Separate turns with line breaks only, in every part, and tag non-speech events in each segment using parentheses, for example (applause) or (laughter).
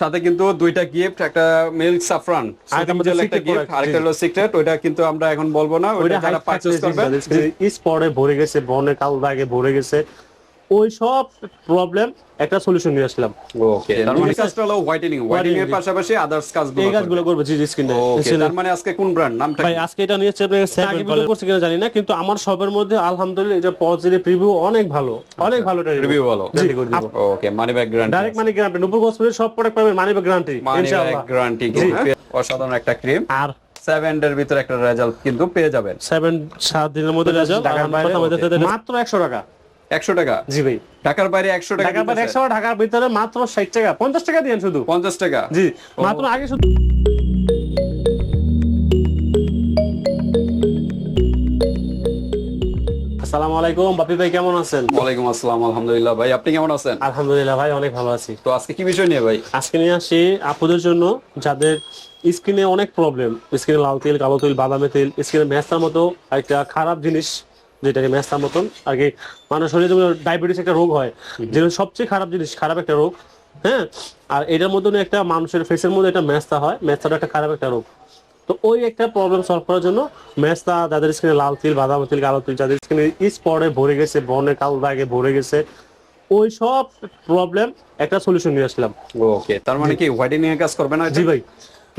সাথে কিন্তু দুইটা গিফট একটা মিল্ক সাফরান
একটা আমাদের
একটা
secret
গিফট আর একটা হলো সিক্রেট ওইটা কিন্তু আমরা এখন বলব না ওইটা
ওইটা
যারা পারচেজ করবে।
ইস পরে ভরে গেছে বনে কাল দাগে ভরে গেছে। ওই সব প্রবলেম একটা সলিউশন নিয়ে আসলাম।
ওকে তার মানে কাজটা হলো হোয়াইটেনিং হোয়াইটেনিং এর পাশাপাশি আদার্স কাজগুলো
এই কাজগুলো করবে জি স্ক্রিনে
ওকে তার মানে আজকে কোন ব্র্যান্ড নামটা
ভাই আজকে এটা নিয়ে হচ্ছে আগে ভিডিও করছে কিনা জানি না কিন্তু আমার সবের মধ্যে আলহামদুলিল্লাহ এটা পজিটিভ রিভিউ অনেক ভালো অনেক ভালো
রিভিউ বলো
জি।
Okay money back guarantee
direct money guarantee Nupur cosmetic সব প্রোডাক্ট পাবেন money back guarantee
money back guarantee অসাধারণ একটা ক্রিম
আর?
সেভেন এর ভিতরে একটা রেজাল্ট কিন্তু পেয়ে যাবেন।
সেভেন সাত দিনের মধ্যে রেজাল্ট মাত্র একশো টাকা।
একশো টাকা।
জি ভাই।
ঢাকার বাইরে একশো টাকা
ঢাকার বাইরে একশো ঢাকার ভিতরে মাত্র ষাট টাকা পঞ্চাশ টাকা দিয়েন শুধু।
পঞ্চাশ টাকা।
জি মাত্র আগে শুধু আসসালামু আলাইকুম বাপি ভাই কেমন আছেন?
ওয়ালাইকুম আসসালাম আলহামদুলিল্লাহ। ভাই আপনি কেমন আছেন?
আলহামদুলিল্লাহ ভাই অনেক ভালো আছি।
তো আজকে কি বিষয় নিয়ে ভাই?
আজকে নিয়ে আসি আপুদের জন্য যাদের স্কিনে অনেক প্রবলেম স্কিনে লাল তেল কালো তেল বাদামি তেল স্কিনে ম্যাস্তার মতো একটা খারাপ জিনিস। যেটাকে ম্যাস্তার মতন আর কি মানুষের শরীরে ডায়াবেটিস একটা রোগ হয় যেটা সবচেয়ে খারাপ জিনিস খারাপ একটা রোগ হ্যাঁ? আর এটার মতন একটা মানুষের ফেসের মধ্যে একটা ম্যাস্তা হয় ম্যাস্তাটা একটা খারাপ একটা রোগ। তো ওই একটা প্রবলেম সলভ করার জন্য ম্যাস্তা যাদের স্কিনে লাল তিল বাদাম তিল কালো তিল যাদের স্কিনে স্পটে ভরে গেছে বনে কাল দাগে ভরে গেছে ওই সব প্রবলেম একটা সলিউশন নিয়ে আসলাম।
ওকে তার মানে কি হোয়াইটেনিং এর কাজ করবে না
জি ভাই।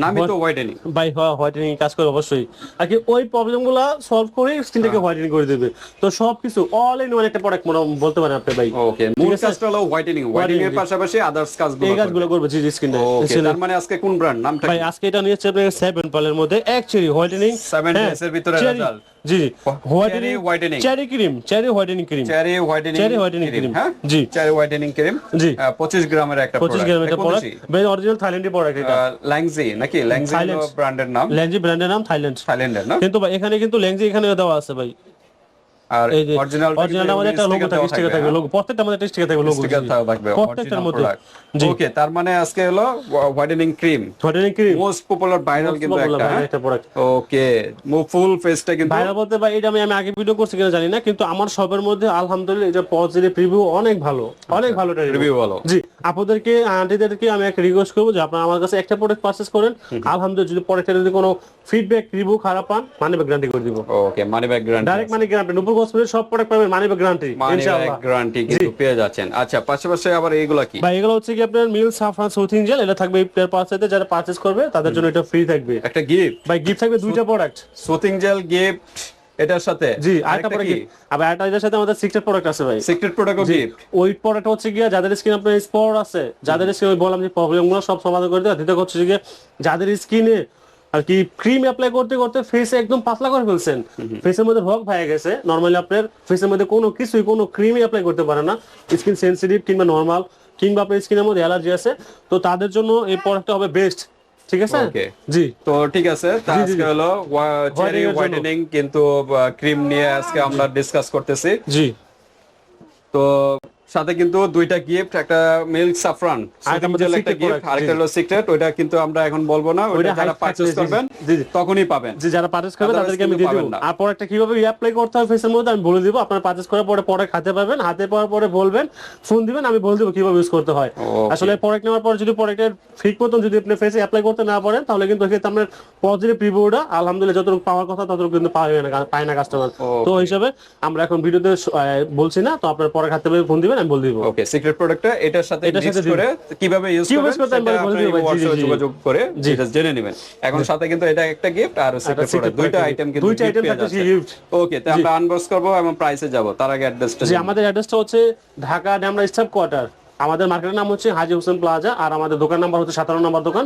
নামই তো হোয়াইটেনিং
বাই হোয়াইটেনিং কাজ করে অবশ্যই। আর কি ওই প্রবলেম সলভ করে স্কিনটাকে হোয়াইটেনিং করে দেবে। তো সবকিছু অল ইন ওয়ান একটা প্রোডাক্ট মনে বলতে পারেন আপনি ভাই।
ওকে মূল কাজটা হলো হোয়াইটেনিং হোয়াইটেনিং এর পাশাপাশি আদার্স কাজগুলো
এই কাজগুলো করবে জি জি স্কিনে
ওকে তার মানে আজকে কোন ব্র্যান্ড নামটা
ভাই আজকে এটা নিয়েছে আপনার সেভেন পালের মধ্যে অ্যাকচুয়ালি হোয়াইটেনিং
Seven days এর ভিতরে।
জি whitening
whitening
cherry cream cherry whitening cream
cherry whitening
cherry whitening cream
হ্যাঁ?
জি।
চেরি হোয়াইটেনিং ক্রিম
জি।
25 গ্রামের একটা
25 গ্রামের একটা প্রোডাক্ট বেশ অরিজিনাল থাইল্যান্ডের প্রোডাক্ট এটা।
ল্যাংজি নাকি? ল্যাংজি ব্র্যান্ডের নাম।
ল্যাংজি ব্র্যান্ডের নাম থাইল্যান্ড
থাইল্যান্ডের না
কিন্তু ভাই এখানে কিন্তু ল্যাংজি এখানে দেওয়া আছে ভাই।
আর
এই যে
অরিজিনাল
অরিজিনাল আমাদের একটা লোগো থাকে স্টিকার থাকবে লোগো প্রত্যেকটা আমাদের স্টিকার থাকবে লোগো
স্টিকার থাকবে
প্রত্যেকটার মধ্যে
ওকে তার মানে আজকে হলো whitening cream
whitening cream
most popular viral কিন্তু একটা?
প্রোডাক্ট
ওকে ফুল ফেসটা কিন্তু
ভাইরাল বলতে ভাই এটা আমি আমি আগে ভিডিও করছি কিনা জানি না কিন্তু আমার সবের মধ্যে আলহামদুলিল্লাহ এটা পজিটিভ রিভিউ অনেক ভালো অনেক ভালো রিভিউ
বলো
জি। আপনাদেরকে আন্টিদেরকে আমি একটা রিকোয়েস্ট করব যে আপনারা আমার কাছে একটা প্রোডাক্ট পারচেজ করেন। আলহামদুলিল্লাহ যদি প্রোডাক্টের যদি কোনো ফিডব্যাক রিভিউ খারাপ পান মানে গ্যারান্টি করে দিব।
Okay money back guarantee
direct মানে গ্যারান্টি নুপুর কসমেটিক সব প্রোডাক্ট পাবেন মানে গ্যারান্টি
মানি
ইনশাআল্লাহ।
ব্যাক গ্যারান্টি কিন্তু পেয়ে যাচ্ছেন। আচ্ছা পাশাপাশি আবার এইগুলা কি?
ভাই এগুলো হচ্ছে কি আপনার মিল সাফরান সুথিং জেল এটা থাকবে ইফতার পার্সেতে যারা পারচেজ করবে তাদের জন্য এটা ফ্রি থাকবে।
একটা গিফট
ভাই গিফট থাকবে দুইটা প্রোডাক্ট
সুথিং জেল গিফট এটার সাথে?
জি আরেকটা আবার আরেকটা এটার সাথে আমাদের সিক্রেট প্রোডাক্ট আছে ভাই।
সিক্রেট প্রোডাক্ট গিফট
ওই প্রোডাক্ট হচ্ছে গিয়া যাদের স্কিন আপনার স্পট আছে যাদের স্কিন বললাম যে প্রবলেমগুলো সব সমাধান করে দ্বিতীয় হচ্ছে গিয়ে যাদের স্কিনে আর কি ক্রিম অ্যাপ্লাই করতে করতে ফেসে একদম পাতলা করে ফেলছেন। ফেসের মধ্যে রগ হয়ে গেছে। নর্মালি আপনার ফেসের মধ্যে কোনো কিছুই কোনো ক্রিমই অ্যাপ্লাই করতে পারে না। স্কিন সেনসিটিভ কিংবা নর্মাল কিংবা আপনার স্কিনের মধ্যে অ্যালার্জি আছে। তো তাদের জন্য এই প্রোডাক্টটা হবে বেস্ট ঠিক আছে. জি।
তো ঠিক আছে আজকে হলো চেরি। হোয়াইটেনিং কিন্তু ক্রিম নিয়ে আজকে আমরা ডিসকাস করতেছি।
জি।
তো সাথে কিন্তু দুইটা গিফট একটা মিল্ক সাফরান একটা গিফট আরেকটা হলো সিক্রেট ওইটা কিন্তু আমরা এখন বলব না ওইটা যারা পারচেজ করবেন
জি, জি।
তখনই পাবেন।
যে যারা পারচেজ করবে তাদেরকে আমি দিয়ে দেবো। আর প্রোডাক্টটা কীভাবে অ্যাপ্লাই করতে হবে ফেসের মধ্যে আমি বলে দিব আপনারা পারচেজ করার পরে প্রোডাক্ট হাতে পাবেন হাতে পাওয়ার পরে বলবেন ফোন দিবেন আমি বলে দেবো কীভাবে ইউজ করতে হয়। আসলে প্রোডাক্ট নেওয়ার পরে যদি প্রোডাক্টের ঠিক মতন যদি আপনি ফেসে অ্যাপ্লাই করতে না পারেন তাহলে কিন্তু এক্ষেত্রে আপনার পজিটিভ রিভিউটা আলহামদুলিল্লাহ যতটুকু পাওয়ার কথা ততটুকু কিন্তু পাওয়া না পায় না কাস্টমার তো হিসাবে আমরা এখন ভিডিওতে বলছি না তো আপনার পরে হাতে পেয়ে ফোন দিবেন আমি বলে দিব।
ওকে সিক্রেট প্রোডাক্টটা এটার সাথে মিক্স করে কীভাবে ইউজ
করতে আমি বলে দিব জি, জি, জি।
যোগাযোগ করে
জি।
এটা জেনে নেবেন। এখন সাথে কিন্তু এটা একটা গিফট আর সিক্রেট প্রোডাক্ট দুইটা আইটেম কিন্তু
দুইটা থাকতেছে
যাচ্ছেন।
gift।
ওকে তো আমরা আনবক্স করব এবং প্রাইসে যাব। তার আগে অ্যাড্রেসটা
যে আমাদের অ্যাড্রেসটা হচ্ছে ঢাকা ড্যামরা স্টাফ কোয়ার্টার। আমাদের মার্কেটের নাম হচ্ছে হাজি হোসেন প্লাজা আর আমাদের দোকান নাম্বার হচ্ছে সতেরো নম্বর দোকান।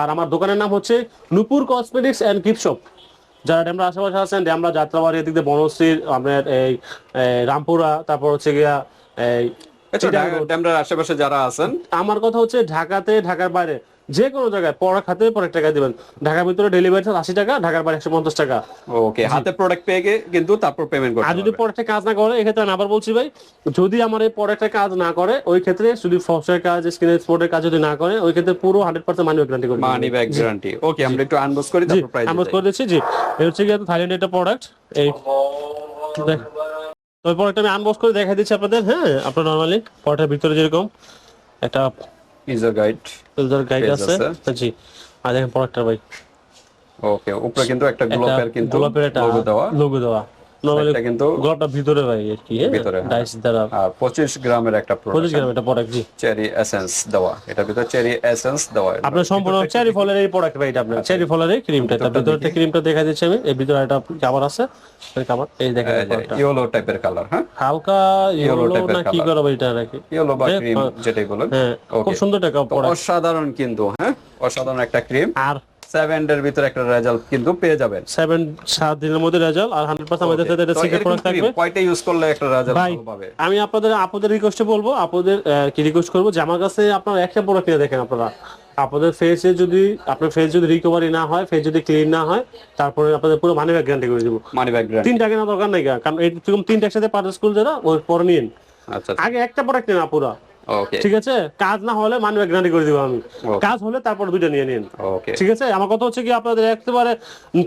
আর আমার দোকানের নাম হচ্ছে Nupur cosmetics and gift shop. যারা ড্যামরা আশেপাশে আছেন ড্যামরা যাত্রাবাড়ি এদিক দিয়ে বনশ্রী আপনার এই রামপুরা তারপর হচ্ছে গিয়া
আশেপাশে যারা আছেন।
আমার কথা হচ্ছে ঢাকাতে ঢাকার বাইরে যে কোনো জায়গায় পড়া খাতে পরে টাকা দিবেন। ঢাকার ভিতরে ডেলিভারি চার্জ আশি টাকা ঢাকার বাইরে একশো পঞ্চাশ টাকা।
ওকে হাতে প্রোডাক্ট পেয়ে কিন্তু তারপর পেমেন্ট করতে
আর যদি প্রোডাক্টে কাজ না করে এক্ষেত্রে আমি আবার বলছি ভাই যদি আমার এই প্রোডাক্টে কাজ না করে ওই ক্ষেত্রে যদি ফসের কাজ স্কিন স্পোর্টের কাজ যদি না করে ওই ক্ষেত্রে পুরো হান্ড্রেড পার্সেন্ট মানি গ্যারান্টি করবে
মানি ব্যাক গ্যারান্টি ওকে আমরা একটু আনবক্স করি তারপর প্রাইস
করে দিচ্ছি জি। এই হচ্ছে গিয়ে থাইল্যান্ড একটা প্রোডাক্ট এই দেখ পরে প্রোডাক্ট আমি আনবক্স করে দেখাই দিচ্ছি আপনাদের হ্যাঁ? আপনার নর্মালি পরটার ভিতরে যেরকম একটা
ইউজার গাইড
ইউজার গাইড আছে। জি। আর দেখেন প্রোডাক্টটা ভাই।
ওকে উপরে কিন্তু একটা কিন্তু
গোলাপের একটা
লোগো দেওয়া।
লোগো দেওয়া।
এটা কিন্তু
গোলাপটা ভিতরে ভাই আর কি হ্যাঁ?
ভিতরে।
ডাইস দ্বারা।
আর 25 গ্রামের একটা প্রোডাক্ট
জি।
চেরি এসেন্স দেওয়া। এটা ভিতরে চেরি এসেন্স দেওয়া।
আপনার সম্পূর্ণ চেরি ফলের এই প্রোডাক্ট ভাই এটা আপনার। চেরি ফলের এই ক্রিমটা তার ভিতরে ক্রিমটা দেখা। দিচ্ছি আমি। এর ভিতরে একটা কাভার আছে। এই কাভার এই দেখেন
ইয়েলো টাইপের কালার হ্যাঁ?
হালকা ইয়েলো
type
না কি। এটা নাকি
ইয়েলো বা
হ্যাঁ,
ক্রিম
হ্যাঁ।
যেটাই বলেন।
খুব সুন্দর প্রোডাক্ট
অসাধারণ কিন্তু হ্যাঁ? অসাধারণ একটা ক্রিম
আর
সেভেন ভিতরে একটা রেজাল্ট কিন্তু পেয়ে যাবেন।
সেভেন সাত দিনের মধ্যে রেজাল্ট আর হান্ড্রেড পার্সেন্ট আমাদের সাথে এটা সিক্রেট প্রোডাক্ট থাকবে।
কয়টা ইউজ করলে একটা রেজাল্ট পাবে?
আমি আপনাদের আপনাদের রিকোয়েস্টে বলব আপনাদের কি রিকোয়েস্ট করব যে আমার কাছে আপনারা একটা প্রোডাক্ট নিয়ে দেখেন আপনারা। আপনাদের ফেসে যদি আপনার ফেস যদি রিকভারি না হয় ফেস যদি ক্লিন না হয় তারপরে আপনাদের পুরো মানি ব্যাগ গ্যারান্টি করে দেবো।
মানি ব্যাক গ্র্যান্ড
তিনটা কেনা দরকার নাই কারণ এরকম তিনটা একসাথে স্কুল যারা ওই পরে নিন।
আচ্ছা
আগে একটা প্রোডাক্ট নেন পুরো ঠিক আছে? কাজ না হলে মানি ব্যাগ গ্যারান্টি করে দিব আমি। কাজ হলে তারপর দুইটা নিয়ে নিন। ঠিক আছে? আমার কথা হচ্ছে কি আপনাদের একেবারে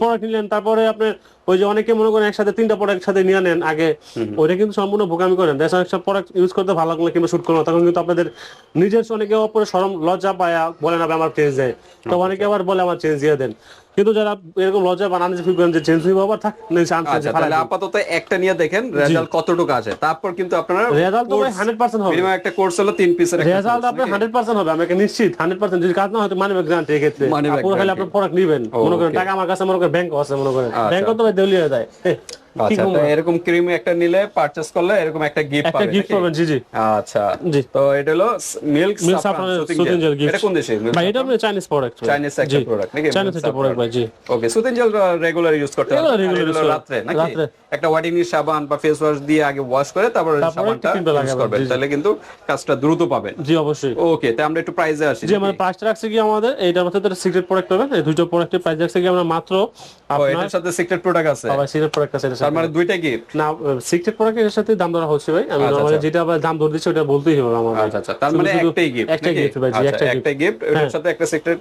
প্রোডাক্ট নিলেন তারপরে আপনি ওই যে অনেকে মনে করেন একসাথে তিনটা প্রোডাক্ট সাথে নিয়ে নেন আগে ওইটা কিন্তু সম্পূর্ণ বোকামি করেন। দেশ সব প্রোডাক্ট ইউজ করতে ভালো লাগল কিংবা শুট করল তখন কিন্তু আপনাদের নিজের অনেকে অপরে সরম লজ্জা পায়া বলে না আমার চেঞ্জ দেয়। তো অনেকে আবার বলে আমার চেঞ্জ দিয়ে দেন। কিন্তু যারা এরকম লজ্জা বানান যে ফিল যে চেঞ্জ দিব আবার থাক
আচ্ছা তাহলে আপাতত একটা নিয়ে দেখেন রেজাল্ট কতটুকু আছে। তারপর কিন্তু আপনারা
রেজাল্ট তো ভাই হান্ড্রেড পার্সেন্ট হবে।
মিনিমাম একটা কোর্স হলো তিন পিসের একটা
রেজাল্ট আপনার
নাকি?
হান্ড্রেড পার্সেন্ট হবে আমাকে নিশ্চিত হান্ড্রেড পার্সেন্ট যদি কাজ না হয় মানে ব্যাগ গ্রান্টি এক্ষেত্রে
Money
পুরো খালি। আপনার প্রোডাক্ট নিবেন। মনে করেন টাকা আমার কাছে মনে করেন ব্যাংক আছে মনে করেন।
আচ্ছা।
ব্যাংক তো দেউলিয়া যায়।
আচ্ছা তো এরকম ক্রিম একটা নিলে পারচেজ করলে এরকম একটা গিফট
একটা গিফট পাবেন জি জি।
আচ্ছা। তো এটা হলো মিল্ক জেল
gift।
এটা কোন দেশে?
ভাই এটা আপনার চাইনিজ প্রোডাক্ট
চাইনিজ একটা প্রোডাক্ট নাকি?
চাইনিজ একটা প্রোডাক্ট ভাই জি।
ওকে জেল রেগুলার ইউজ করতে হবে।
করা।
রাত্রে নাকি। একটা ওয়াটিনি সাবান বা ফেস ওয়াশ দিয়ে আগে ওয়াশ করে তারপর সাবানটা ইউজ করবেন। তাহলে কিন্তু কাজটা দ্রুত পাবেন।
জি অবশ্যই।
ওকে আমরা একটু প্রাইসে আসি
জি আমার পাঁচটা রাখছে কি আমাদের? এইটার মধ্যে সিক্রেট প্রোডাক্ট পাবেন। এই দুটো প্রোডাক্টের প্রাইস রাখছে কি আমরা মাত্র আপনার
এটার সাথে সিক্রেট প্রোডাক্ট আছে।
সবাই সিক্রেট প্রোডাক্ট আছে
তার মানে দুইটা গিফট
না সিক্রেট প্রোডাক্টের সাথে দাম ধরা হচ্ছে ভাই আমি
আচ্ছা,
নরমালি
আচ্ছা।
যেটা আবার দাম ধরে দিচ্ছি ওটা বলতেই হবে আমার।
আচ্ছা আচ্ছা তার মানে একটাই গিফট
একটাই গিফট ভাই, জি, একটা
গিফট এটার
হ্যাঁ।
সাথে একটা সিক্রেট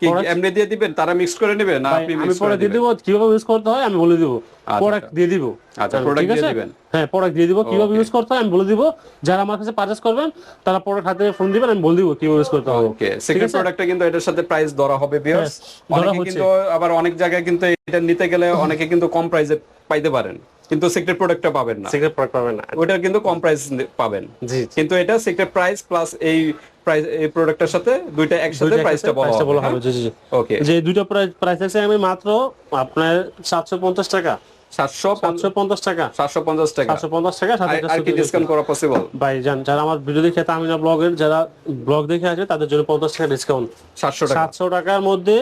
কি এমনি দিয়ে দিবেন? তারা মিক্স করে নেবে না আপনি
আমি পরে দিয়ে দিব কীভাবে ইউজ করতে হয় আমি বলে দিব। প্রোডাক্ট দিয়ে দিব।
আচ্ছা,
ঠিক
দিয়ে দিবেন।
হ্যাঁ প্রোডাক্ট দিয়ে দিব কীভাবে ইউজ করতে হয় আমি বলে দিব। যারা আমার কাছে পারচেজ করবেন তারা প্রোডাক্ট হাতে ফোন দিবেন আমি বলে দিব কীভাবে ইউজ করতে হবে।
ওকে সিক্রেট প্রোডাক্টটা কিন্তু এটার সাথে প্রাইস ধরা হবে ভিউয়ার্স অনেকে কিন্তু আবার অনেক জায়গায় কিন্তু এটা নিতে গেলে (laughs) অনেকে কিন্তু কম প্রাইসে পাইতে পারেন। কিন্তু সিক্রেট প্রোডাক্টটা পাবেন না।
সিক্রেট প্রোডাক্ট পাবেন না।
ওটা কিন্তু কম প্রাইস পাবেন।
জি
কিন্তু এটা সিক্রেট প্রাইস প্লাস এই প্রাইস এই প্রোডাক্টের সাথে দুইটা একসাথে প্রাইসটা বলা
প্রাইসটা
হবে
জি জি।
ওকে
যে দুটো প্রাইস আছে আমি মাত্র আপনার সাতশো পঞ্চাশ টাকা।
সাতশো
সাতশো পঞ্চাশ টাকা।
সাতশো পঞ্চাশ টাকা।
সাতশো পঞ্চাশ টাকা সাথে
আর- কি ডিসকাউন্ট করা পসিবল
ভাই জান যারা আমার ভিডিও দেখে তামিনা ব্লগের যারা ব্লগ দেখে আছে তাদের জন্য পঞ্চাশ টাকা ডিসকাউন্ট
সাতশো টাকা।
সাতশো টাকার মধ্যে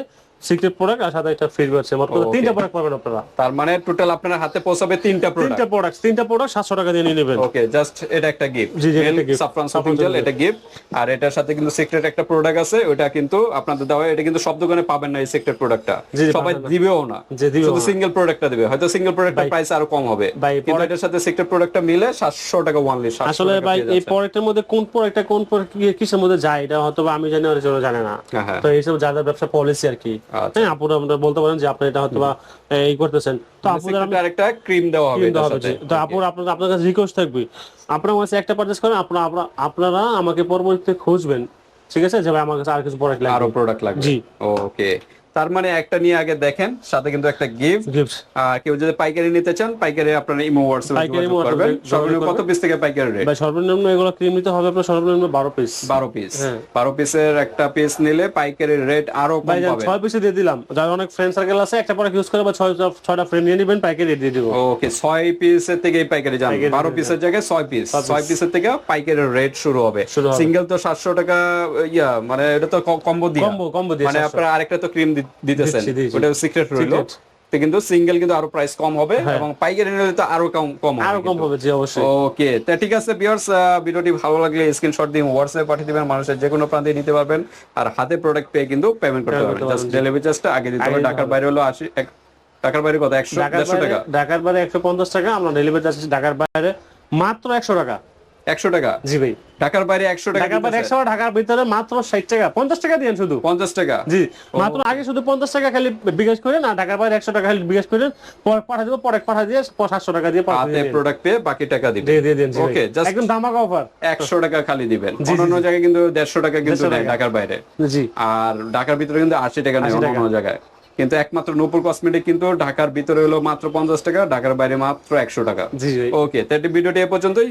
সিক্রেট প্রোডাক্ট আর সাথে একটা ফ্রি আছে। মোট কথা তিনটা প্রোডাক্ট পাবেন আপনারা।
তার মানে টোটাল আপনার হাতে পৌঁছাবে তিনটা প্রোডাক্ট
তিনটা প্রোডাক্ট তিনটা প্রোডাক্ট সাতশো টাকা দিয়ে নিয়ে নেবেন।
ওকে জাস্ট এটা একটা গিফট
জি, জি, এটা একটা
সাফরান জেল এটা গিফট আর এটার সাথে কিন্তু সিক্রেট একটা প্রোডাক্ট আছে ওটা কিন্তু আপনাদের দেওয়া এটা কিন্তু সব দোকানে পাবেন না এই সিক্রেট প্রোডাক্টটা সবাই দিবেও না। শুধু। সিঙ্গেল প্রোডাক্টটা দিবে। হয়তো সিঙ্গেল প্রোডাক্টের প্রাইস আরও কম হবে। কিন্তু এটার সাথে সিক্রেট প্রোডাক্টটা মিলে 700 টাকা ওয়ানলি
আসলে ভাই এই প্রোডাক্টের মধ্যে কোন প্রোডাক্টটা কোন কিসের মধ্যে যায় এটা হয়তো আমি জানি আর জানে না।
হ্যাঁ, হ্যাঁ।
তো এইসব যাদের ব্যবসা পলিসি আর কি। হ্যাঁ আপুরা আমরা বলতে পারেন যে আপনি এটা হয়তো বা এই করতেছেন। তো আপুদের
আরেকটা ক্রিম দেওয়া হবে
তো আপুর আপনার আপনার কাছে রিকোয়েস্ট থাকবে। আপনার কাছে একটা পারচেস করেন আপনারা আপনারা- আপনারা আমাকে পরবর্তীতে খুঁজবেন। ঠিক আছে? যে ভাই আমার কাছে আর কিছু প্রোডাক্ট লাগবে।
আরও প্রোডাক্ট লাগবে।
জি।
ওকে তার মানে একটা নিয়ে আগে দেখেন সাথে কিন্তু একটা গিফট
গিফট
কেউ যদি পাইকারি নিতে চান পাইকারি আপনারা ইমো হোয়াটসঅ্যাপে
পাইকারি
করবেন। সর্বনিম্ন কত পিস থেকে পাইকারি রেট
ভাই সর্বনিম্ন এগুলো ক্রিম নিতে হবে আপনার সর্বনিম্ন বারো পিস
বারো পিস
হ্যাঁ।
বারো পিসের একটা পিস নিলে পাইকারি রেট আরও কম পাবেন।
ছয় পিসে দিয়ে দিলাম। যার অনেক ফ্রেন্ড সার্কেল আছে একটা প্রোডাক্ট ইউজ করে বা ছয় ছয়টা ফ্রেন্ড নিয়ে নেবেন পাইকারি দিয়ে দিব।
ওকে ছয় পিসের থেকে পাইকারি বারো
দিয়ে
পিসের জায়গায় ছয় পিস ছয় পিসের থেকে পাইকারি রেট শুরু হবে। সিঙ্গেল তো সাতশো টাকা ইয়া মানে এটা তো কম্বো দিয়ে।
কম্বো কম্বো দিয়ে
মানে আপনারা আরেকটা তো ক্রিম দিতেছেন। ওটা সিক্রেট রইল। কিন্তু সিঙ্গেল কিন্তু আরও প্রাইস কম হবে এবং পাইকারি নিলে তো আরও কম কম
হ্যাঁ। আরও কম হবে জি অবশ্যই।
ওকে তা ঠিক আছে ভিউয়ার্স ভিডিওটি ভালো লাগলে স্ক্রিনশট দিয়ে হোয়াটসঅ্যাপে পাঠিয়ে দিবেন। মানুষের যে কোনো প্রান্তে নিতে পারবেন। আর হাতে প্রোডাক্ট পেয়ে কিন্তু পেমেন্ট করতে পারবেন। জাস্ট ডেলিভারি চার্জটা আগে দিতে হবে। ঢাকার বাইরে হলো আশি এক- ঢাকার বাইরে কত? একশো
ঢাকার
দেড়শো
বাইরে
টাকা।
ঢাকার বাইরে একশো পঞ্চাশ টাকা আমরা ডেলিভারি চার্জ ঢাকার বাইরে মাত্র একশো টাকা।
একশো টাকা?
জি ভাই।
ঢাকার বাইরে একশো টাকা
ঢাকার বাইরে একশো ঢাকার ভিতরে মাত্র ষাট টাকা। পঞ্চাশ টাকা দিয়েন শুধু।
পঞ্চাশ টাকা?
জি। মাত্র আগে শুধু পঞ্চাশ টাকা খালি বিকাশ ঢাকার বাইরে একশো টাকা খালি বিকাশ পরে পাঠা দেবো পরে পাঠা দিয়ে সাতশো টাকা দিয়ে
হাতে প্রোডাক্ট পেয়ে বাকি টাকা দিবেন।
দিয়ে দিয়ে দিন
ওকে জাস্ট
একদম দামাকা অফার
একশো টাকা খালি দিবেন। অন্যান্য জায়গায় কিন্তু দেড়শো টাকা কিন্তু নেয় ঢাকার বাইরে।
জি।
আর ঢাকার ভিতরে কিন্তু আশি টাকা নেয়
80 টাকা।
জায়গায়। কিন্তু একমাত্র নূপুর কসমেটিক কিন্তু ঢাকার ভিতরে হলো মাত্র পঞ্চাশ টাকা ঢাকার বাইরে মাত্র একশো টাকা।
জি
ওকে তাহলে ভিডিওটি এ পর্যন্তই।